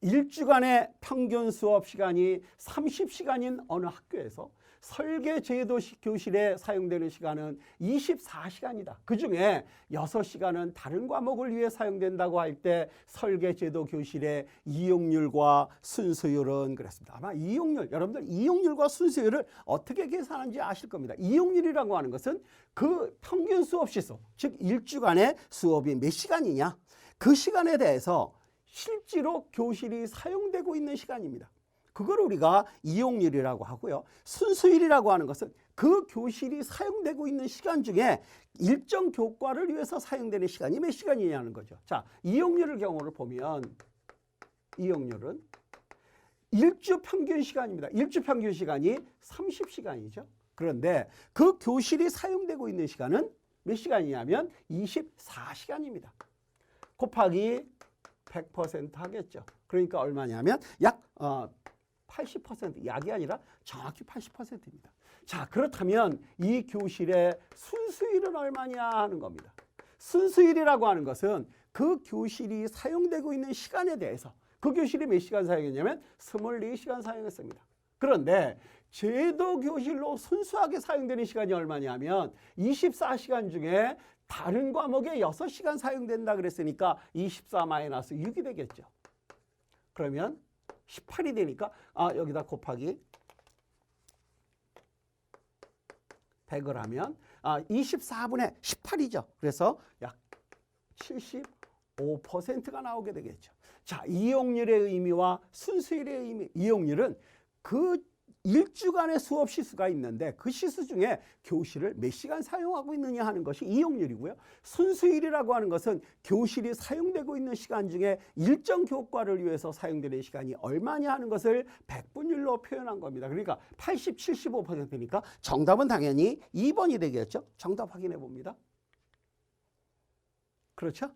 일주간의 평균 수업 시간이 30시간인 어느 학교에서 설계 제도 시- 교실에 사용되는 시간은 24시간이다. 그 중에 6시간은 다른 과목을 위해 사용된다고 할 때 설계 제도 교실의 이용률과 순수율은 그랬습니다. 아마 이용률, 여러분들 이용률과 순수율을 어떻게 계산하는지 아실 겁니다. 이용률이라고 하는 것은 그 평균 수업 시수, 즉 일주간의 수업이 몇 시간이냐, 그 시간에 대해서 실제로 교실이 사용되고 있는 시간입니다. 그걸 우리가 이용률이라고 하고요. 순수율이라고 하는 것은 그 교실이 사용되고 있는 시간 중에 일정 교과를 위해서 사용되는 시간이 몇 시간이냐는 거죠. 자, 이용률을 경우를 보면 이용률은 일주 평균 시간입니다. 일주 평균 시간이 30시간이죠. 그런데 그 교실이 사용되고 있는 시간은 몇 시간이냐면 24시간입니다. 곱하기 100% 하겠죠. 그러니까 얼마냐면 약 어, 80% 약이 아니라 정확히 80%입니다. 자, 그렇다면 이 교실의 순수율은 얼마냐 하는 겁니다. 순수율이라고 하는 것은 그 교실이 사용되고 있는 시간에 대해서 그 교실이 몇 시간 사용했냐면 24시간 사용했습니다. 그런데 제도 교실로 순수하게 사용되는 시간이 얼마냐면 24시간 중에 다른 과목에 6시간 사용된다 그랬으니까 24-6이 되겠죠. 그러면 18이 되니까 아 여기다 곱하기 100을 하면 아 24분의 18이죠. 그래서 약 75%가 나오게 되겠죠. 자, 이용률의 의미와 순수율의 의미, 이용률은 그 일주간의 수업 시수가 있는데 그 시수 중에 교실을 몇 시간 사용하고 있느냐 하는 것이 이용률이고요. 순수율이라고 하는 것은 교실이 사용되고 있는 시간 중에 일정 교과를 위해서 사용되는 시간이 얼마냐 하는 것을 백분율로 표현한 겁니다. 그러니까 80, 75%니까 정답은 당연히 2번이 되겠죠. 정답 확인해 봅니다. 그렇죠?